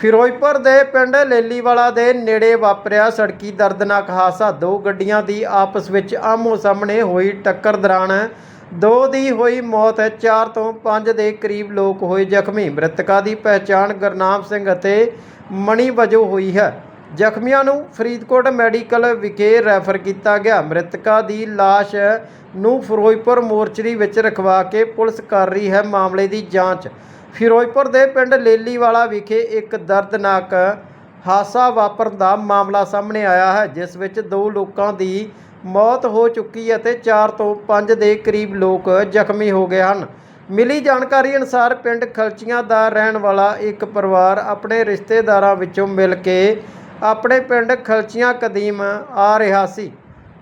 ਫਿਰੋਜ਼ਪੁਰ ਦੇ ਪਿੰਡ ਲੇਲੀਵਾਲਾ ਦੇ ਨੇੜੇ ਵਾਪਰਿਆ ਸੜਕੀ ਦਰਦਨਾਕ ਹਾਦਸਾ। ਦੋ ਗੱਡੀਆਂ ਦੀ ਆਪਸ ਵਿੱਚ ਆਮੋ ਸਾਹਮਣੇ ਹੋਈ ਟੱਕਰ ਦੌਰਾਨ ਦੋ ਦੀ ਹੋਈ ਮੌਤ, ਚਾਰ ਤੋਂ ਪੰਜ ਦੇ ਕਰੀਬ ਲੋਕ ਹੋਏ ਜ਼ਖਮੀ। ਮ੍ਰਿਤਕਾਂ ਦੀ ਪਹਿਚਾਣ ਗੁਰਨਾਮ ਸਿੰਘ ਅਤੇ ਮਣੀ ਵਜੋਂ ਹੋਈ ਹੈ। ਜ਼ਖਮੀਆਂ ਨੂੰ ਫਰੀਦਕੋਟ ਮੈਡੀਕਲ ਵਿਖੇ ਰੈਫਰ ਕੀਤਾ ਗਿਆ। ਮ੍ਰਿਤਕਾਂ ਦੀ ਲਾਸ਼ ਨੂੰ ਫਿਰੋਜ਼ਪੁਰ ਮੋਰਚਰੀ ਵਿੱਚ ਰਖਵਾ ਕੇ ਪੁਲਿਸ ਕਰ ਰਹੀ ਹੈ ਮਾਮਲੇ ਦੀ ਜਾਂਚ। ਫਿਰੋਜ਼ਪੁਰ ਦੇ ਪਿੰਡ ਲੇਲੀਵਾਲਾ ਵਿਖੇ ਇੱਕ ਦਰਦਨਾਕ ਹਾਦਸਾ ਵਾਪਰਨ ਦਾ ਮਾਮਲਾ ਸਾਹਮਣੇ ਆਇਆ ਹੈ, ਜਿਸ ਵਿੱਚ ਦੋ ਲੋਕਾਂ ਦੀ ਮੌਤ ਹੋ ਚੁੱਕੀ ਹੈ ਅਤੇ 4 ਤੋਂ 5 ਦੇ ਕਰੀਬ ਲੋਕ ਜ਼ਖਮੀ ਹੋ ਗਏ ਹਨ। ਮਿਲੀ ਜਾਣਕਾਰੀ ਅਨੁਸਾਰ ਪਿੰਡ ਖਲਚੀਆਂ ਦਾ ਰਹਿਣ ਵਾਲਾ ਇੱਕ ਪਰਿਵਾਰ ਆਪਣੇ ਰਿਸ਼ਤੇਦਾਰਾਂ ਵਿੱਚੋਂ ਮਿਲ ਕੇ ਆਪਣੇ ਪਿੰਡ ਖਲਚੀਆਂ ਕਦੀਮ ਆ ਰਿਹਾ ਸੀ।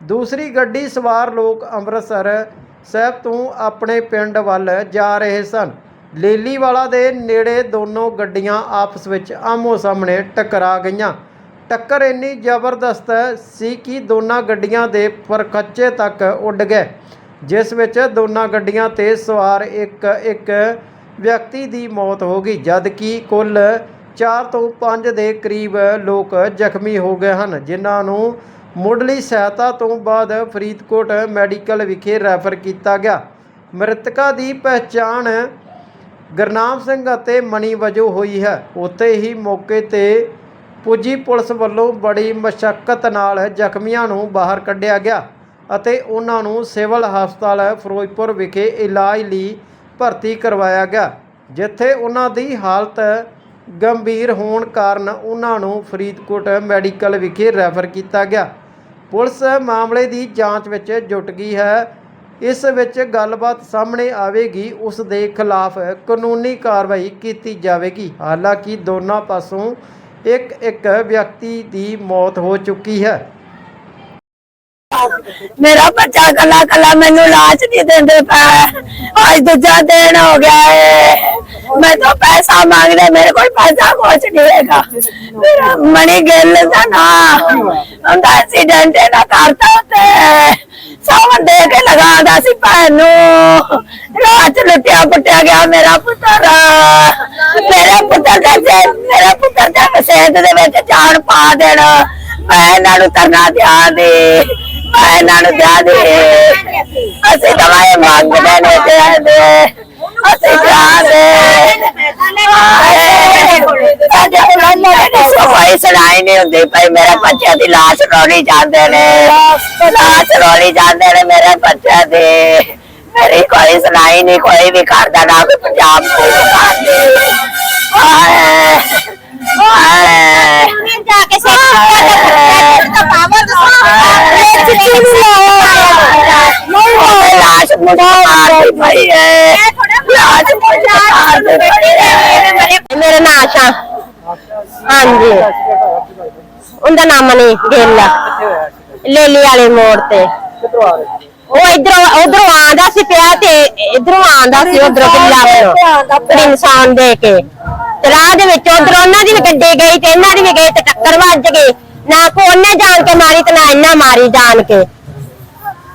ਦੂਸਰੀ ਗੱਡੀ ਸਵਾਰ ਲੋਕ ਅੰਮ੍ਰਿਤਸਰ ਸਾਹਿਬ ਤੋਂ ਆਪਣੇ ਪਿੰਡ ਵੱਲ ਜਾ ਰਹੇ ਸਨ। ਲੇਲੀਵਾਲਾ ਦੇ ਨੇੜੇ ਦੋਨੋਂ ਗੱਡੀਆਂ ਆਪਸ ਵਿੱਚ ਆਮੋ ਸਾਹਮਣੇ ਟਕਰਾ ਗਈਆਂ। ਟੱਕਰ ਇੰਨੀ ਜ਼ਬਰਦਸਤ ਸੀ ਕਿ ਦੋਨਾਂ ਗੱਡੀਆਂ ਦੇ ਪਰਖੱਚੇ ਤੱਕ ਉੱਡ ਗਏ, ਜਿਸ ਵਿੱਚ ਦੋਨਾਂ ਗੱਡੀਆਂ ਤੇ ਸਵਾਰ ਇੱਕ ਇੱਕ ਵਿਅਕਤੀ ਦੀ ਮੌਤ ਹੋ ਗਈ ਜਦ ਕਿ ਕੁੱਲ 4 ਤੋਂ 5 ਦੇ ਕਰੀਬ ਲੋਕ ਜ਼ਖਮੀ ਹੋ ਗਏ ਹਨ, ਜਿਨ੍ਹਾਂ ਨੂੰ ਮੁੱਢਲੀ ਸਹਾਇਤਾ ਤੋਂ ਬਾਅਦ ਫਰੀਦਕੋਟ ਮੈਡੀਕਲ ਵਿਖੇ ਰੈਫਰ ਕੀਤਾ ਗਿਆ। ਮ੍ਰਿਤਕਾਂ ਦੀ ਪਹਿਚਾਣ ਗੁਰਨਾਮ ਸਿੰਘ ਅਤੇ ਮਣੀ ਵਜੋਂ ਹੋਈ ਹੈ। ਉੱਥੇ ਹੀ ਮੌਕੇ ਤੇ ਪੁੱਜੀ ਪੁਲਿਸ ਵੱਲੋਂ ਬੜੀ ਮਸ਼ੱਕਤ ਨਾਲ ਜ਼ਖਮੀਆਂ ਨੂੰ ਬਾਹਰ ਕੱਢਿਆ ਗਿਆ ਅਤੇ ਉਹਨਾਂ ਨੂੰ ਸਿਵਲ ਹਸਪਤਾਲ ਫਿਰੋਜ਼ਪੁਰ ਵਿਖੇ ਇਲਾਜ ਲਈ ਭਰਤੀ ਕਰਵਾਇਆ ਗਿਆ, ਜਿੱਥੇ ਉਹਨਾਂ ਦੀ ਹਾਲਤ ਗੰਭੀਰ ਹੋਣ ਕਾਰਨ ਉਹਨਾਂ ਨੂੰ ਫਰੀਦਕੋਟ ਮੈਡੀਕਲ ਵਿਖੇ ਰੈਫਰ ਕੀਤਾ ਗਿਆ। ਪੁਲਿਸ ਮਾਮਲੇ ਦੀ ਜਾਂਚ ਵਿੱਚ ਜੁਟ ਗਈ ਹੈ। ਇਸ ਵਿੱਚ ਗੱਲਬਾਤ ਸਾਹਮਣੇ ਆਵੇਗੀ, ਉਸ ਦੇ ਖਿਲਾਫ ਕਾਨੂੰਨੀ ਕਾਰਵਾਈ ਕੀਤੀ ਜਾਵੇਗੀ। ਹਾਲਾਂਕਿ ਦੋਨਾਂ ਪਾਸੋਂ ਇੱਕ ਇੱਕ ਵਿਅਕਤੀ ਦੀ ਮੌਤ ਹੋ ਚੁੱਕੀ ਹੈ। ਮੇਰਾ ਬੱਚਾ ਕੱਲਾ ਕੱਲਾ ਮੈਨੂੰ ਲਾਚ ਨਹੀਂ ਦਿੰਦੇ ਪਏ। ਅੱਜ ਦੂਜਾ ਦਿਨ ਹੋ ਗਿਆ ਏ। ਮੈਂ ਤਾਂ ਪੈਸਾ ਮੰਗਦੇ ਮੇਰੇ ਕੋਲ ਪੈਸਾ ਕੁਛ ਨਹੀਂ ਹੈਗਾ। ਮੇਰਾ ਮਣੀ ਗਿੱਲ ਦਾ ਨਾ ਉਹਦਾ ਐਕਸੀਡੈਂਟ ਨਾ ਕਰਤਾ ਤੇ ਸਾਵਣ ਦੇ ਕੇ ਲਗਾਉਂਦਾ ਸੀ ਭੈਣ ਨੂੰ। ਰਾਤ ਲੁੱਟਿਆ ਪੁੱਟਿਆ ਗਿਆ ਮੇਰਾ ਪੁੱਤਰ। ਮੇਰੇ ਪੁੱਤਰ ਦੇ ਸਿਰ- ਮੇਰੇ ਪੁੱਤਰ ਦੇ ਸੇਧ ਦੇ ਵਿੱਚ ਜਾਨ ਪਾ ਦੇਣ। ਮੈਂ ਇਹਨਾਂ ਨੂੰ ਤਰਨਾ ਦਿਆਂ ਦੀ, ਮੈਂ ਇਹਨਾਂ ਨੂੰ ਦਿਆਂ ਅਸੀਂ ਦਵਾਈ ਮੰਗਦੇ ਨੇ ਦਿਆਂ ਦੇ। ਅਸੀਂ ਦਿਆਂ ਦੇ ਸਾਡੇ ਉਹਨਾਂ ਨੇ ਸਫ਼ਾਈ ਸੁਣਾਈ ਨਹੀਂ ਹੁੰਦੀ ਪਈ ਮੇਰੇ ਬੱਚਿਆਂ ਦੀ ਲਾਸ਼ ਰੋਲੀ ਜਾਂਦੇ ਨੇ ਲਾਸ਼ ਰੋਲੀ ਜਾਂਦੇ ਨੇ ਮੇਰੇ ਬੱਚਿਆਂ ਦੀ ਮੇਰੀ ਕੋਈ ਸੁਣਾਈ ਨਹੀਂ ਕੋਈ ਵੀ ਕਰਦਾ ਨਾ ਕੋਈ ਪੰਜਾਬ ਕੋਈ ਕਰਦੀ ਹਾਏ ਹਾਏ ਜਾ ਕੇ ਸੇਵਾ ਦਾ ਪਾਵਰ ਲਾਸ਼ ਮੁੰਡਾ ਮਾਰਦੀ ਪਈ ਹੈ ਲਾਸ਼ ਮੁੰਡਾ ਮਾਰਦੀ ਪਈ ਹੈ ਮੇਰਾ ਨਾਮ ਆਸ਼ਾ। ਹਾਂਜੀ। ਉਹਦਾ ਨਾਮ ਨਹੀਂ ਗਿੱਲ। ਲੇਲੀ ਵਾਲੇ ਮੋੜ ਤੇ। ਉਹ ਇਧਰੋਂ ਉਧਰੋਂ ਆਂਦਾ ਸੀ ਪਿਆ ਤੇ ਇਧਰੋਂ ਆਂਦਾ ਸੀ ਉਧਰੋਂ ਕਿੱਲਾ ਵੱਲੋਂ ਇਨਸਾਨ ਦੇ ਕੇ। ਤੇ ਰਾਹ ਦੇ ਵਿੱਚ ਉਧਰ ਉਹਨਾਂ ਦੀ ਵੀ ਗੱਡੀ ਗਈ ਤੇ ਇਹਨਾਂ ਦੀ ਵੀ ਗਈ ਤੇ ਟੱਕਰ ਵੱਜ ਗਈ। ਨਾ ਕੋ ਉਹਨੇ ਜਾਣ ਕੇ ਮਾਰੀ ਤੇ ਨਾ ਇਹਨਾਂ ਮਾਰੀ ਜਾਣ ਕੇ।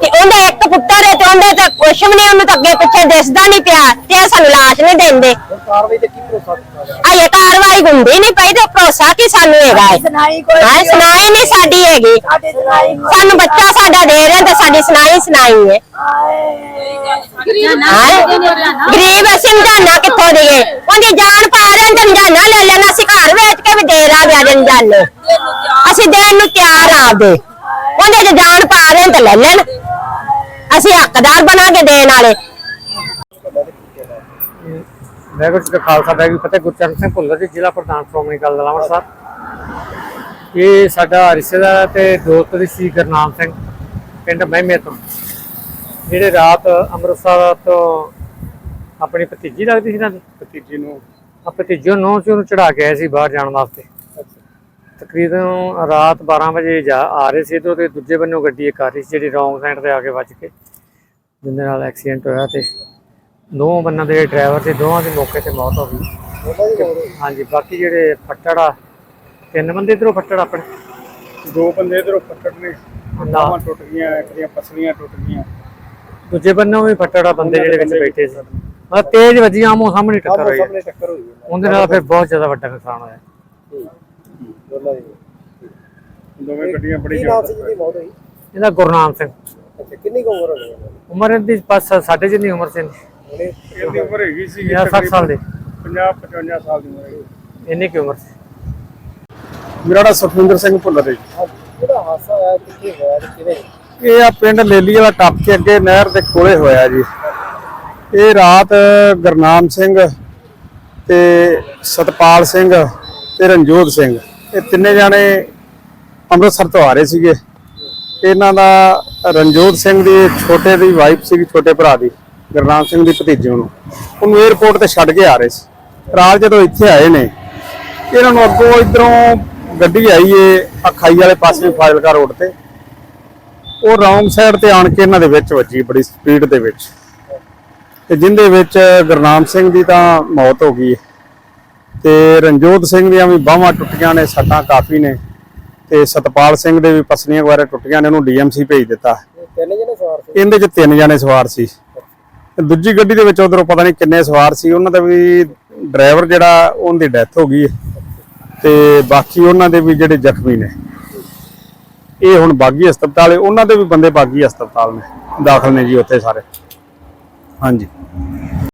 ਤੇ ਉਹਦਾ ਇੱਕ ਪੁੱਤਰ ਉਹਦੇ ਤਾਂ ਕੁਛ ਵੀ ਨਹੀਂ ਉਹਨੂੰ ਤਾਂ ਅੱਗੇ ਪਿੱਛੇ ਦਿਸਦਾ ਨਹੀਂ ਪਿਆ ਤੇ ਇਹ ਸਾਨੂੰ ਲਾਸ਼ ਨਹੀਂ ਦਿੰਦੇ। ਕਾਰਵਾਈ ਤੇ ਕੀ ਭਰੋਸਾ ਦਿੱਤਾ ਅਜੇ ਕਾਰਵਾਈ ਹੁੰਦੀ ਨਹੀਂ ਪਈ ਤੇ ਭਰੋਸਾ ਕੀ ਸਾਨੂੰ ਹੈਗਾ ਹੈ? ਸੁਣਾਈ ਕੋਈ ਹਾਂ। ਸੁਣਾਈ ਨਹੀਂ ਸਾਡੀ ਹੈਗੀ। ਸਾਡੀ ਸੁਣਾਈ ਸਾਨੂੰ ਬੱਚਾ ਸਾਡਾ ਦੇ ਰਹੇ ਤੇ ਸਾਡੀ ਸੁਣਾਈ ਸੁਣਾਈ ਹੈ। ਹਾਂ ਗਰੀਬ ਅਸੀਂ ਜਾਨਾ ਕਿੱਥੋਂ ਦੇਈਏ? ਉਹਦੀ ਜਾਨ ਪਾ ਰਹੇ ਨੇ ਤੇ ਜਾਨਾ ਲੈ ਲੈਣਾ ਅਸੀਂ ਘਰ ਵੇਚ ਕੇ ਵੀ ਦੇ ਰਾਂਗੇ ਅਜਨ ਜਾਨੇ। ਅਸੀਂ ਦੇਣ ਨੂੰ ਤਿਆਰ ਆ ਆਪਦੇ। ਉਹਦੇ ਜਾਨ ਪਾ ਰਹੇ ਨੇ ਤੇ ਲੈ ਲੈਣ। ਅਸੀਂ ਹੱਕਦਾਰ ਬਣਾ ਕੇ ਦੇਣ ਵਾਲੇ। ਵਾਹਿਗੁਰੂ ਜੀ ਕਾ ਖਾਲਸਾ ਵਾਹਿਗੁਰੂ ਫਤਿਹ ਗੁਰਚਰਨ ਸਿੰਘ ਭੁੱਲਰ ਜੀ ਜ਼ਿਲ੍ਹਾ ਪ੍ਰਧਾਨ ਸ਼੍ਰੋਮਣੀ ਅਕਾਲੀ ਦਲ ਅੰਮ੍ਰਿਤਸਰ ਇਹ ਸਾਡਾ ਰਿਸ਼ਤੇਦਾਰ ਤੇ ਦੋਸਤ ਵੀ ਸੀ ਗੁਰਨਾਮ ਸਿੰਘ ਪਿੰਡ ਮਹਿਮੇ ਤੋਂ। ਜਿਹੜੇ ਰਾਤ ਅੰਮ੍ਰਿਤਸਰ ਤੋਂ ਆਪਣੀ ਭਤੀਜੀ ਲੱਗਦੀ ਸੀ ਨਾ ਭਤੀਜੀ ਨੂੰ। ਆ ਭਤੀਜੀ ਨੂੰ ਚ ਚੜਾ ਕੇ ਆਏ ਸੀ ਬਾਹਰ ਜਾਣ ਵਾਸਤੇ। ਤਕਰੀਬਨ ਰਾਤ 12 ਵਜੇ ਜਾ ਆ ਰਹੇ ਸੀ ਤੇ ਦੂਜੇ ਬੰਨੋਂ ਗੱਡੀ ਇੱਕ ਆ ਰਹੀ ਸੀ ਜਿਹੜੀ ਰੌਂਗ ਸਾਈਡ ਤੇ ਆ ਕੇ ਵੱਜ ਕੇ ਜਿਹਦੇ ਨਾਲ ਐਕਸੀਡੈਂਟ ਹੋਇਆ ਤੇ ਦੋ ਬੰਨਾਂ ਦੇ ਡਰਾਈਵਰ ਤੇ ਦੋਵਾਂ ਦੀ ਮੌਕੇ ਤੇ ਮੌਤ ਹੋ ਗਈ। ਹਾਂਜੀ ਬਾਕੀ ਜਿਹੜੇ ਫੱਟੜ ਆ ਤਿੰਨ ਬੰਦੇ ਇਧਰੋਂ ਫੱਟੜ ਆਪਣੇ? ਦੋ ਬੰਦੇ ਇਧਰੋਂ ਫੱਟੜ ਨੇ ਨਾ। ਨਾਵਾਂ ਟੁੱਟ ਗਈਆਂ ਇੱਕ ਦੀਆਂ ਪਸਲੀਆਂ ਟੁੱਟ ਗਈਆਂ। ਦੂਜੇ ਬੰਨੋਂ ਵੀ ਫੱਟੜ ਬੰਦੇ ਜਿਹੜੇ ਵਿੱਚ ਬੈਠੇ ਸੀ। ਮਤਲਬ ਤੇਜ਼ ਵੱਜੀਆਂ ਆਮੋ ਸਾਹਮਣੇ ਟੱਕਰ ਹੋਈ ਉਹਦੇ ਨਾਲ ਫਿਰ ਬਹੁਤ ਜ਼ਿਆਦਾ ਵੱਡਾ ਨੁਕਸਾਨ ਹੋਇਆ। ਦੋਨਾਂ ਦੀ। ਦੋਵੇਂ ਗੱਡੀਆਂ ਬੜੀ ਕੀ ਨਾਮ ਸੀ ਜਿਹਦੀ ਮੌਤ ਹੋਈ? ਇਹਦਾ ਗੁਰਨਾਮ ਸਿੰਘ। ਅੱਛਾ ਕਿੰਨੀ ਕੁ ਉਮਰ ਹੋਣੀ ਹੈ ਉਮਰ ਇਹਦੀ ਬਸ ਸਾਡੇ ਜਿੰਨੀ ਉਮਰ ਸੀ ਇਹਦੀ। ਉਮਰ ਹੈਗੀ ਸੀ 60 ਸਾਲ ਦੇ। 50 55 ਸਾਲ ਦੀ ਉਮਰ ਹੈਗੀ। ਇੰਨੀ ਕੀ ਉਮਰ ਸੀ। ਮੇਰਾ ਨਾਮ ਸੁਖਵਿੰਦਰ ਸਿੰਘ ਭੁੱਲਰ ਹੈ ਜੀ। ਜਿਹੜਾ ਹਾਦਸਾ ਹੋਇਆ ਕਿੱਥੇ ਹੋਇਆ ਤੇ ਕਿਵੇਂ? ਇਹ ਆ ਪਿੰਡ ਲੇਲੀ ਵਾਲਾ ਟੱਪ ਕੇ ਅੱਗੇ ਨਹਿਰ ਦੇ ਕੋਲੇ ਹੋਇਆ ਜੀ। ਇਹ ਰਾਤ ਗੁਰਨਾਮ ਸਿੰਘ ਤੇ ਸਤਪਾਲ ਸਿੰਘ ਤੇ ਰਣਜੋਤ ਸਿੰਘ ਇਹ ਤਿੰਨੇ ਜਾਣੇ ਅੰਮ੍ਰਿਤਸਰ ਤੋਂ ਆ ਰਹੇ ਸੀਗੇ। ਇਹਨਾਂ ਦਾ ਰਣਜੋਤ ਸਿੰਘ ਦੀ ਛੋਟੇ ਦੀ ਵਾਈਫ ਸੀਗੀ, ਛੋਟੇ ਭਰਾ ਦੀ, ਗੁਰਨਾਮ ਸਿੰਘ ਦੀ ਭਤੀਜੀ ਨੂੰ ਉਹਨੂੰ 에어ਪੋਰਟ ਤੇ ਛੱਡ ਕੇ ਆ ਰਹੇ ਸੀ। ਰਾਤ ਜਦੋਂ ਇੱਥੇ ਆਏ ਨੇ, ਇਹਨਾਂ ਨੂੰ ਅੱਗੋਂ ਇਧਰੋਂ ਗੱਡੀ ਆਈ ਏ, ਅਖਾਈ ਵਾਲੇ ਪਾਸੇ ਫਾਜ਼ਿਲਕਾ ਰੋਡ ਤੇ। ਉਹ ਰੌਂਗ ਸਾਈਡ ਤੇ ਆਣ ਕੇ ਇਹਨਾਂ ਦੇ ਵਿੱਚ ਵੱਜੀ, ਬੜੀ ਸਪੀਡ ਦੇ ਵਿੱਚ। ਤੇ ਜਿੰਦੇ ਵਿੱਚ ਗੁਰਨਾਮ ਸਿੰਘ ਦੀ ਤਾਂ ਮੌਤ ਹੋ ਗਈ ਹੈ ਤੇ ਰਣਜੋਤ ਸਿੰਘ ਦੀਆਂ ਵੀ ਬਾਹਾਂ ਟੁੱਟੀਆਂ ਨੇ ਸੱਟਾਂ ਕਾਫੀ ਨੇ ਤੇ ਸਤਪਾਲ ਸਿੰਘ ਦੇ ਵੀ ਪਸਲੀਆਂ ਵਗੈਰਾ ਟੁੱਟੀਆਂ ਨੇ ਉਹਨੂੰ ਡੀਐਮਸੀ ਭੇਜ ਦਿੱਤਾ। ਇਹ ਤਿੰਨ ਜਣੇ ਸਵਾਰ ਸੀ? ਇਹਦੇ ਚ ਤਿੰਨ ਜਣੇ ਸਵਾਰ ਸੀ। ਤੇ ਦੂਜੀ ਗੱਡੀ ਦੇ ਵਿੱਚ ਉਧਰੋਂ ਪਤਾ ਨਹੀਂ ਕਿੰਨੇ ਸਵਾਰ ਸੀ ਉਹਨਾਂ ਦਾ ਵੀ ਡਰਾਈਵਰ ਜਿਹੜਾ ਉਹਦੀ ਡੈਥ ਹੋ ਗਈ ਤੇ ਬਾਕੀ ਉਹਨਾਂ ਦੇ ਵੀ ਜਿਹੜੇ ਜ਼ਖਮੀ ਨੇ ਇਹ ਹੁਣ ਬਾਗੀ ਹਸਪਤਾਲ ਹੈ ਉਹਨਾਂ ਦੇ ਵੀ ਬੰਦੇ ਬਾਗੀ ਹਸਪਤਾਲ ਨੇ ਦਾਖਲ ਨੇ ਜੀ ਉੱਥੇ ਸਾਰੇ। ਹਾਂਜੀ।